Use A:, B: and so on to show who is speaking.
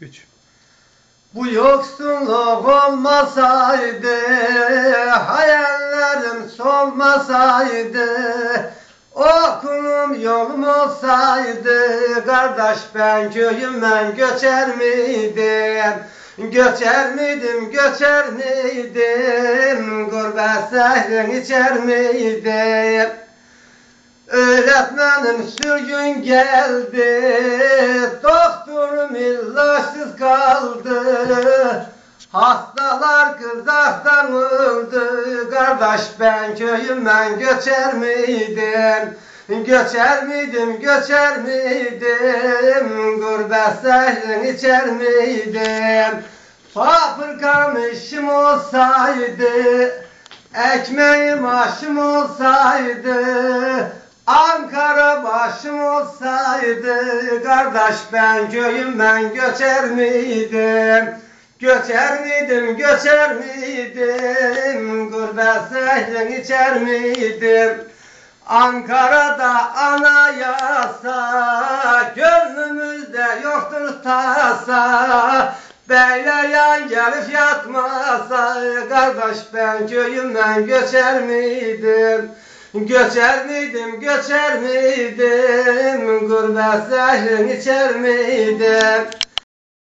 A: 3.
B: Bu yoksulluk olmasaydı, hayallerim solmasaydı, okulum yolum olsaydı, kardeş ben köyümden göçer miydim? Göçer miydim, göçer miydim, gurbet zehrin içer miydim? Öğretmenim sürgün geldi, doktorum ilaçsız kaldı. Hastalar kızaktan öldü, kardeş ben köyümden göçer miydim? Göçer miydim, göçer miydim, gurbet zehrin içer miydim? Fabrikam işim olsaydı, ekmeğim aşım olsaydı, olsaydı, kardeş ben köyümden göçer miydim? Göçer miydim, göçer miydim, gurbet zehrin içer miydim? Ankara'da anayasa, gönlümüzde yoktur tasa. Beyleyen gelip yatmasa, kardeş ben köyümden göçer miydim? Göçer miydim, göçer miydim, gurbet zehrin içer miydim?